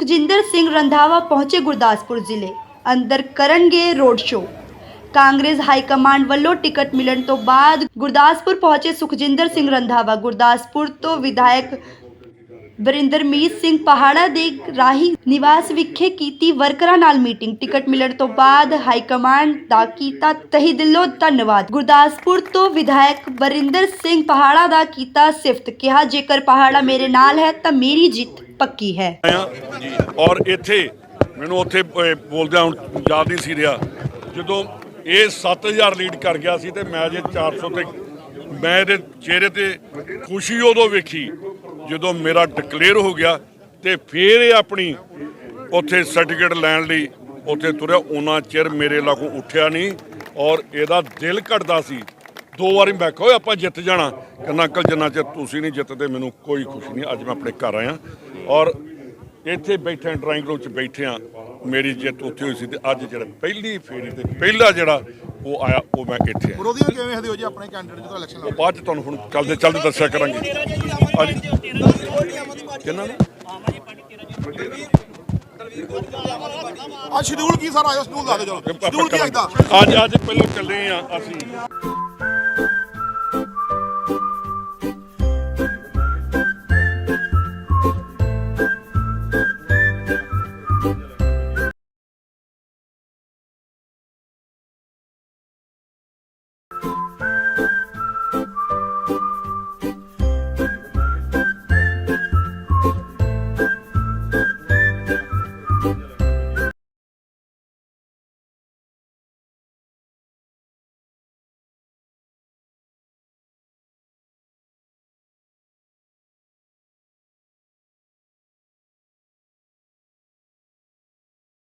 ਸੁਖਜਿੰਦਰ ਸਿੰਘ ਰੰਧਾਵਾ ਪਹੁੰਚੇ ਗੁਰਦਾਸਪੁਰ ਜ਼ਿਲ੍ਹੇ, ਅੰਦਰ ਕਰਨਗੇ road show. Congress high command ਵੱਲੋਂ ਟਿਕਟ ਮਿਲਣ ਤੋਂ ਬਾਅਦ ਗੁਰਦਾਸਪੁਰ ਪਹੁੰਚੇ ਸੁਖਜਿੰਦਰ ਸਿੰਘ ਰੰਧਾਵਾ। ਗੁਰਦਾਸਪੁਰ ਤੋਂ ਵਿਧਾਇਕ ਵਰਿੰਦਰਮੀਤ ਸਿੰਘ ਪਹਾੜਾ ਦੇ ਰਾਹੀ ਨਿਵਾਸ ਵਿਖੇ ਕੀਤੀ ਵਰਕਰਾਂ ਨਾਲ ਮੀਟਿੰਗ। ਟਿਕਟ ਮਿਲਣ ਤੋਂ ਬਾਅਦ ਹਾਈ ਕਮਾਂਡ ਦਾ ਕੀਤਾ ਤਹਿ ਦਿਲੋਂ ਧੰਨਵਾਦ। ਗੁਰਦਾਸਪੁਰ ਤੋਂ ਵਿਧਾਇਕ ਵਰਿੰਦਰ ਸਿੰਘ ਪਹਾੜਾ ਦਾ ਕੀਤਾ ਸਿਫਤ। ਕਿਹਾ, ਜੇਕਰ ਪਹਾੜਾ ਮੇਰੇ ਨਾਲ ਹੈ ਤਾਂ ਮੇਰੀ ਜਿੱਤ। ਪੱਕੀ ਹੈ। ਔਰ ਇੱਥੇ ਮੈਨੂੰ ਉੱਥੇ ਬੋਲਦਿਆਂ ਹੁਣ ਯਾਦ ਨਹੀਂ ਸੀ ਰਿਹਾ। ਜਦੋਂ ਇਹ 7000 ਲੀਡ ਕਰ ਗਿਆ ਸੀ ਤੇ ਮੈਂ ਜੇ 400 ਤੇ, ਮੈਂ ਇਹਦੇ ਚਿਹਰੇ ਤੇ ਖੁਸ਼ੀ ਉਦੋਂ ਵੇਖੀ, ਜਦੋਂ ਮੇਰਾ ਡਿਕਲੇਅਰ ਹੋ ਗਿਆ ਤੇ ਫਿਰ ਇਹ ਆਪਣੀ ਉੱਥੇ ਸਰਟੀਫਿਕੇਟ ਲੈਣ ਲਈ ਉੱਥੇ ਤੁਰਿਆ। ਉਹਨਾਂ ਚਿਰ ਮੇਰੇ ਲਾਗੋਂ ਉੱਠਿਆ ਨਹੀਂ ਔਰ ਇਹਦਾ ਦਿਲ ਘਟਦਾ ਸੀ। ਦੋ ਵਾਰੀ ਮੈਂ ਕਿਹਾ ਆਪਾਂ ਜਿੱਤ ਜਾਣਾ। ਕਹਿੰਦਾ, ਅੰਕਲ, ਜਿੰਨਾ ਚਿਰ ਤੁਸੀਂ ਨਹੀਂ ਜਿੱਤਦੇ, ਮੈਨੂੰ ਕੋਈ ਖੁਸ਼ੀ ਨਹੀਂ। ਅੱਜ ਮੈਂ ਆਪਣੇ ਘਰ ਆਇਆ। ਔਰ ਇੱਥੇ ਬੈਠੇ ਡਰਾਇੰਗ ਰੂਮ 'ਚ ਬੈਠੇ ਆ। ਮੇਰੀ ਜਿੱਤ ਉੱਥੇ ਹੋਈ ਸੀ ਤੇ ਅੱਜ ਜਿਹੜਾ ਪਹਿਲੀ ਫੇਰੀ ਤੇ ਪਹਿਲਾ ਜਿਹੜਾ ਉਹ ਆਇਆ ਉਹ ਮੈਂ ਇੱਥੇ ਆ ਵਿਰੋਧੀ ਨੂੰ ਕਿਵੇਂ ਵੇਖਦੇ ਹੋ ਜੀ ਆਪਣੇ ਕੈਂਡੀਡੇਟ ਜਦੋਂ ਇਲੈਕਸ਼ਨ ਉਹ ਬਾਅਦ ਚ ਤੁਹਾਨੂੰ ਹੁਣ ਚੱਲਦੇ ਚੱਲਦੇ ਦੱਸਿਆ ਕਰਾਂਗੇ। ਹਾਂਜੀ ਕਿੰਨਾ? ਨੇ ਆ ਸ਼ਡਿਊਲ ਕੀ ਸਾਰਾ ਆਇਆ ਸ਼ਡਿਊਲ ਦੱਸ ਦਿਓ ਚਲੋ। ਸ਼ਡਿਊਲ ਕੀ ਹੈ ਇਹਦਾ ਅੱਜ ਅੱਜ ਪਹਿਲਾਂ ਚੱਲੇ ਆ ਅਸੀਂ।